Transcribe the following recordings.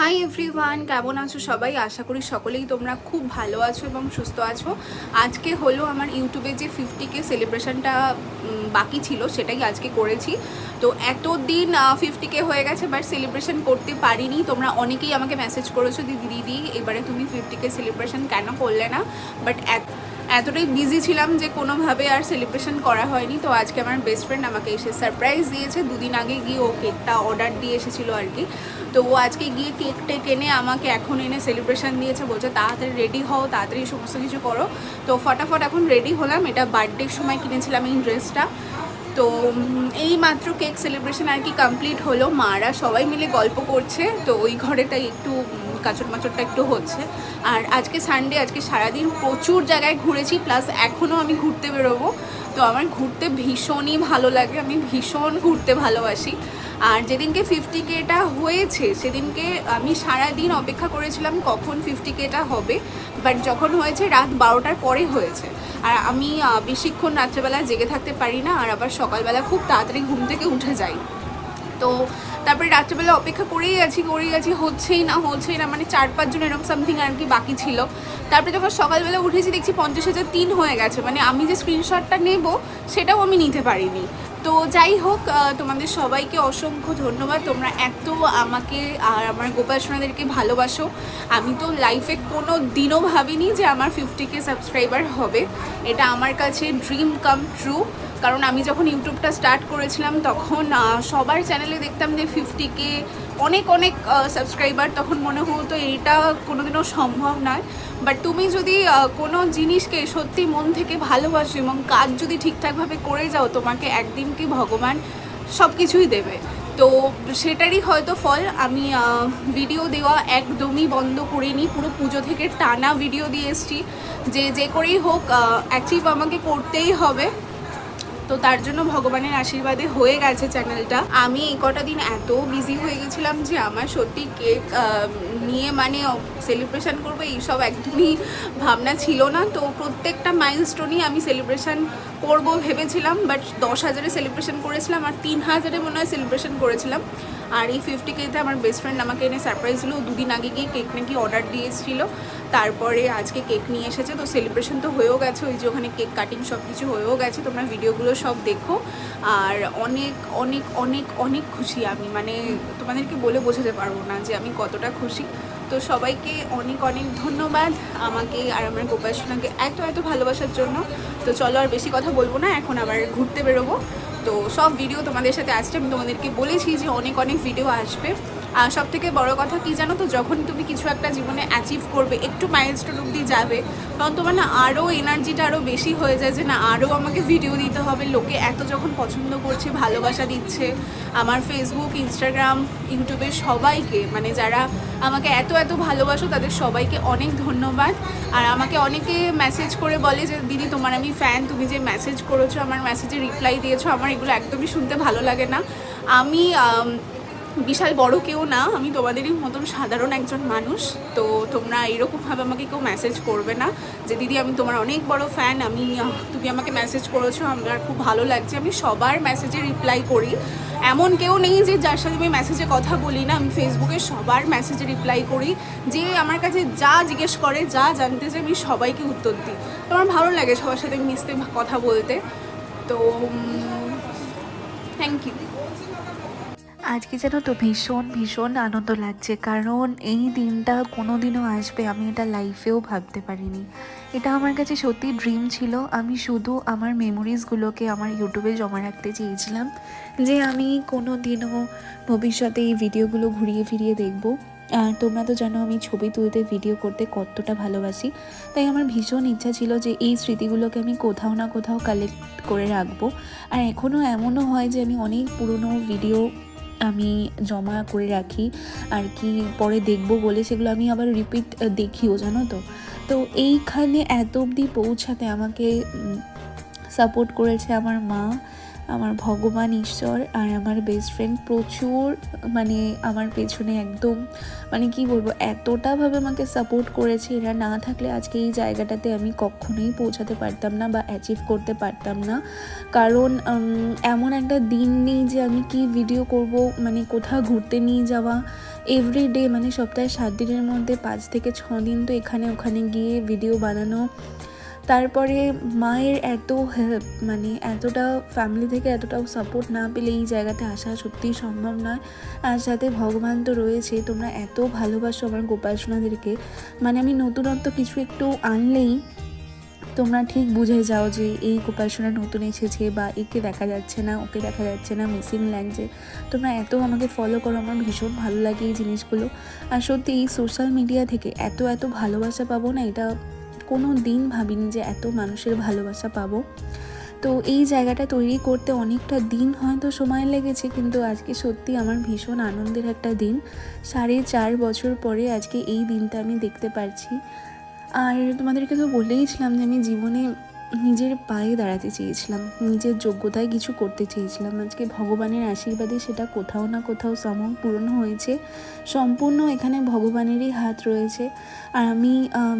Hi everyone কেমন আছো সবাই? আশা করি সকলেই তোমরা খুব ভালো আছো এবং সুস্থ আছো। আজকে হলো আমার ইউটিউবে যে ফিফটি কে সেলিব্রেশনটা বাকি ছিল, সেটাই আজকে করেছি। তো এতদিন ফিফটি কে হয়ে গেছে বাট সেলিব্রেশন করতে পারিনি। তোমরা অনেকেই আমাকে মেসেজ করেছ, দিদি দিদি, এবারে তুমি ফিফটি কে সেলিব্রেশন কেন করলে না? বাট এতটাই বিজি ছিলাম যে কোনোভাবে আর সেলিব্রেশন করা হয়নি। তো আজকে আমার বেস্ট ফ্রেন্ড আমাকে এসে সারপ্রাইজ দিয়েছে। দুদিন আগে গিয়ে ও কেকটা অর্ডার দিয়ে এসেছিল আর কি। তো ও আজকে গিয়ে কেক টেক এনে আমাকে এখন এনে সেলিব্রেশন দিয়েছে। বলছে, তাড়াতাড়ি রেডি হও, তাড়াতাড়ি সমস্ত কিছু করো। তো ফটাফট এখন রেডি হলাম। এটা বার্থডের সময় কিনেছিলাম এই ড্রেসটা তো এই মাত্র কেক সেলিব্রেশন আর কি কমপ্লিট হলো। মারা সবাই মিলে গল্প করছে। তো ওই ঘরেটাই একটু কাচর মাচরটা একটু হচ্ছে। আর আজকে সানডে আজকে সারাদিন প্রচুর জায়গায় ঘুরেছি প্লাস এখনও আমি ঘুরতে বেরোবো। তো আমার ঘুরতে ভীষণই ভালো লাগে, আমি ভীষণ ঘুরতে ভালোবাসি। আর যেদিনকে ফিফটি কেটা হয়েছে, সেদিনকে আমি সারাদিন অপেক্ষা করেছিলাম কখন ফিফটি কেটা হবে। বাট যখন হয়েছে, রাত বারোটার পরে হয়েছে। আর আমি বেশিক্ষণ রাত্রেবেলা জেগে থাকতে পারি না, আর আবার সকালবেলা খুব তাড়াতাড়ি ঘুম থেকে উঠে যাই। তো তারপরে রাত্রেবেলা অপেক্ষা করেই আছি, করেই গেছি হচ্ছেই না হচ্ছেই না মানে চার পাঁচজন এরকম সামথিং আর কি বাকি ছিল। তারপরে যখন সকালবেলা উঠেছি দেখছি পঞ্চাশ হাজার তিন হয়ে গেছে মানে আমি যে স্ক্রিনশটটা নেব সেটাও আমি নিতে পারিনি। তো যাই হোক তোমাদের সবাইকে অসংখ্য ধন্যবাদ। তোমরা এত আমাকে আর আমার গোপাল সোনাদেরকে ভালোবাসো। আমি তো লাইফে কোনো দিনও ভাবিনি যে আমার ফিফটি কে সাবস্ক্রাইবার হবে। এটা আমার কাছে ড্রিম কাম ট্রু কারণ আমি যখন ইউটিউবটা স্টার্ট করেছিলাম, তখন সবার চ্যানেলে দেখতাম যে ফিফটি কে অনেক অনেক সাবস্ক্রাইবার তখন মনে হতো এইটা কোনোদিনও সম্ভব নয়। বাট তুমি যদি কোনো জিনিসকে সত্যি মন থেকে ভালোবাসো এবং কাজ যদি ঠিকঠাকভাবে করে যাও, তোমাকে একদিন কি ভগবান সব কিছুই দেবে। তো সেটারই হয়তো ফল, আমি ভিডিও দেওয়া একদমই বন্ধ করিনি, পুরো পুজো থেকে টানা ভিডিও দিয়ে এসছি। যে যে করেই হোক অ্যাচিভ আমাকে করতেই হবে। তো তার জন্য ভগবানের আশীর্বাদে হয়ে গেছে চ্যানেলটা। আমি এই কটা দিন এত বিজি হয়ে গেছিলাম যে আমার সত্যি কেক নিয়ে মানে সেলিব্রেশন করব এইসব একদমই ভাবনা ছিল না। তো প্রত্যেকটা মাইলস্টোনই আমি সেলিব্রেশন করব ভেবেছিলাম বাট দশ হাজারে সেলিব্রেশন করেছিলাম আর তিন হাজারে মনে হয় সেলিব্রেশন করেছিলাম। আর এই ফিফটি কেতে আমার বেস্ট ফ্রেন্ড আমাকে এনে সারপ্রাইজ দিল। দুদিন আগে গিয়ে কেক নাকি অর্ডার দিয়েছিল। তারপরে আজকে কেক নিয়ে এসেছে। তো সেলিব্রেশন তো হয়েও গেছে। ওই যে ওখানে কেক কাটিং সব কিছু হয়েও গেছে। তোমরা ভিডিওগুলো সব দেখো। আর অনেক অনেক অনেক অনেক খুশি আমি। মানে তোমাদেরকে বলে বোঝাতে পারব না যে আমি কতটা খুশি। তো সবাইকে অনেক অনেক ধন্যবাদ আমাকে আর আমার গোপাল সোনাকে এত এত ভালোবাসার জন্য। তো চলো আর বেশি কথা বলব না। এখন আবার ঘুরতে বেরোবো। তো সব ভিডিও তোমাদের সাথে আসছে আমি তোমাদেরকে বলেছি যে অনেক অনেক ভিডিও আসবে। সব থেকে বড় কথা কি জানো তো? যখন তুমি কিছু একটা জীবনে অ্যাচিভ করবে একটু মাইলস্টোন অব্দি যাবে তখন তোমার না আরও এনার্জিটা আরও বেশি হয়ে যায় যে না আরও আমাকে ভিডিও দিতে হবে। লোকে এত যখন পছন্দ করছে ভালোবাসা দিচ্ছে আমার ফেসবুক ইনস্টাগ্রাম ইউটিউবের সবাইকে মানে যারা আমাকে এত এত ভালোবাসো তাদের সবাইকে অনেক ধন্যবাদ। আর আমাকে অনেকে মেসেজ করে বলে যে দিদি তোমার আমি ফ্যান তুমি যে মেসেজ করেছ আমার মেসেজে রিপ্লাই দিয়েছ আমার এগুলো একদমই শুনতে ভালো লাগে না। আমি আম, বিশাল বড় কেউ না, আমি তোমাদেরই মতন সাধারণ একজন মানুষ, তো তোমরা এরকমভাবে আমাকে কেউ মেসেজ করবে না যে, দিদি, আমি তোমার অনেক বড় ফ্যান আমি তুমি আমাকে মেসেজ করেছ, আমার খুব ভালো লাগছে। আমি সবার মেসেজে রিপ্লাই করি। এমন কেউ নেই যে, যার সাথে আমি মেসেজে কথা বলি না, আমি ফেসবুকে সবার মেসেজে রিপ্লাই করি। যে, আমার কাছে যা জিজ্ঞেস করে, যা জানতে চাই আমি সবাইকে উত্তর দিই। তো আমার ভালো লাগে সবার সাথে মিশতে কথা বলতে। তো থ্যাংক ইউ আজকে যেন তো ভীষণ ভীষণ আনন্দ লাগছে। কারণ এই দিনটা কোনো দিনও আসবে আমি এটা লাইফেও ভাবতে পারিনি। এটা আমার কাছে সত্যি ড্রিম ছিল। আমি শুধু আমার মেমোরিজগুলোকে আমার ইউটিউবে জমা রাখতে চেয়েছিলাম যে আমি কোনো দিনও ভবিষ্যতে এই ভিডিওগুলো ঘুরিয়ে ফিরিয়ে দেখব। আর তোমরা তো জানো আমি ছবি তুলতে ভিডিও করতে কতটা ভালোবাসি। তাই আমার ভীষণ ইচ্ছা ছিল যে এই স্মৃতিগুলোকে আমি কোথাও না কোথাও কালেক্ট করে রাখব। আর এখনও এমনও হয় যে আমি অনেক পুরনো ভিডিও আমি জমা করে রাখি আর কি পরে দেখব বলে সেগুলো আমি আবার রিপিট দেখিও, জানো তো? তো এইখানে এত অবধি পৌঁছাতে আমাকে সাপোর্ট করেছে আমার মা। আমার ভগবান ঈশ্বর আর আমার বেস্ট ফ্রেন্ড প্রচুর মানে আমার পেছনে একদম মানে কি বলব, এতটাভাবে আমাকে সাপোর্ট করেছে এরা না থাকলে আজকে এই জায়গাটাতে আমি কখনোই পৌঁছাতে পারতাম না বা অ্যাচিভ করতে পারতাম না। কারণ এমন একটা দিন নেই যে আমি কি ভিডিও করব মানে কোথাও ঘুরতে নিয়ে যাওয়া এভরি ডে মানে সপ্তাহে সাত দিনের মধ্যে পাঁচ থেকে ছ দিন তো এখানে ওখানে গিয়ে ভিডিও বানানো। তারপরে মায়ের এত হেল্প মানে এতটা ফ্যামিলি থেকে এতটাও সাপোর্ট না পেলে এই জায়গাতে আসা সত্যিই সম্ভব নয়। আর সাথে ভগবান তো রয়েছে, তোমরা এত ভালোবাসো আমার গোপাল সোনাদেরকে। মানে আমি নতুনত্ব কিছু একটু আনলেই তোমরা ঠিক বুঝে যাও যে এই গোপাল নতুন এসেছে বা একে দেখা যাচ্ছে না, ওকে দেখা যাচ্ছে না মিসিং লাগছে। তোমরা এত আমাকে ফলো করো, আমার ভীষণ ভালো লাগে এই জিনিসগুলো। আর সত্যি এই সোশ্যাল মিডিয়া থেকে এত এত ভালোবাসা পাবো না, এটা কোনো দিন ভাবিনি যে এত মানুষের ভালোবাসা পাবো। তো এই জায়গাটা তৈরি করতে অনেকটা দিন হয়তো সময় লেগেছে, কিন্তু আজকে সত্যি আমার ভীষণ আনন্দের একটা দিন। সাড়ে চার বছর পরে আজকে এই দিনটা আমি দেখতে পারছি। আর তোমাদেরকে তো বলেইছিলাম যে আমি জীবনে নিজের পায়ে দাঁড়াতে চেয়েছিলাম, নিজের যোগ্যতায় কিছু করতে চেয়েছিলাম। আজকে ভগবানের আশীর্বাদে সেটা কোথাও না কোথাও সম পূরণ হয়েছে, সম্পূর্ণ এখানে ভগবানেরই হাত রয়েছে। আর আমি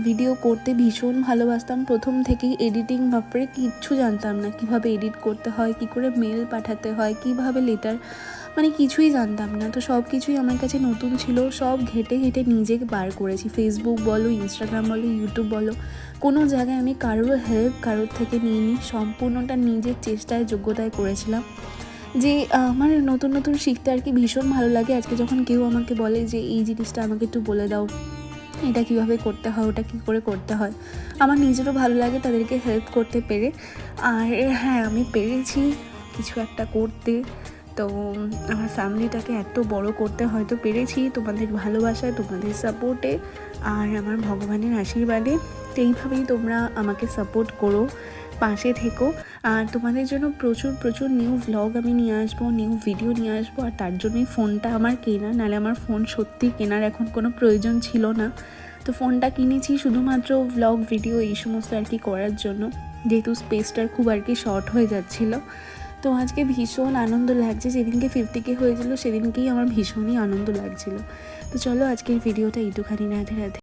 ভিডিও করতে ভীষণ ভালোবাসতাম। প্রথম থেকেই এডিটিং ব্যাপারে কিচ্ছু জানতাম না কীভাবে এডিট করতে হয়, কি করে মেল পাঠাতে হয়, কীভাবে লেটার মানে কিছুই জানতাম না। তো সব কিছুই আমার কাছে নতুন ছিল। সব ঘেটে ঘেটে নিজে বার করেছি। ফেসবুক বলো ইনস্টাগ্রাম বলো ইউটিউব বলো, কোনো জায়গায় আমি কারোর হেল্প কারোর থেকে নিইনি। সম্পূর্ণটা নিজের চেষ্টায়, যোগ্যতায় করেছিলাম। যে আমার নতুন নতুন শিখতে আর কি ভীষণ ভালো লাগে। আজকে যখন কেউ আমাকে বলে যে, এই জিনিসটা আমাকে একটু বলে দাও, এটা কীভাবে করতে হয়, ওটা কী করে করতে হয়? আমার নিজেরও ভালো লাগে তাদেরকে হেল্প করতে পেরে। আর হ্যাঁ আমি পেরেছি কিছু একটা করতে। তো আমার ফ্যামিলিটাকে এত বড় করতে হয়তো পেরেছি তোমাদের ভালোবাসায়, তোমাদের সাপোর্টে আর আমার ভগবানের আশীর্বাদে। তো এইভাবেই তোমরা আমাকে সাপোর্ট করো, পাশে থেকো। আর তোমাদের জন্য প্রচুর প্রচুর নিউ ভ্লগ আমি নিয়ে আসব নিউ ভিডিও নিয়ে আসব। আর তার জন্যই ফোনটা আমার কেনা, নাহলে আমার ফোন সত্যি কেনার এখন কোনো প্রয়োজন ছিল না। তো ফোনটা কিনেছি শুধুমাত্র ভ্লগ ভিডিও এই সমস্ত আর কি করার জন্য। যেহেতু স্পেসটার খুব আর কি শর্ট হয়ে যাচ্ছিল। তো আজকে ভীষণ আনন্দ লাগছে। যেদিনকে ফিফটি কে হয়েছিল, সেদিনকেই আমার ভীষণই আনন্দ লাগছিল। তো চলো আজকের ভিডিওটা এইটুখানি, রাধে রাধে।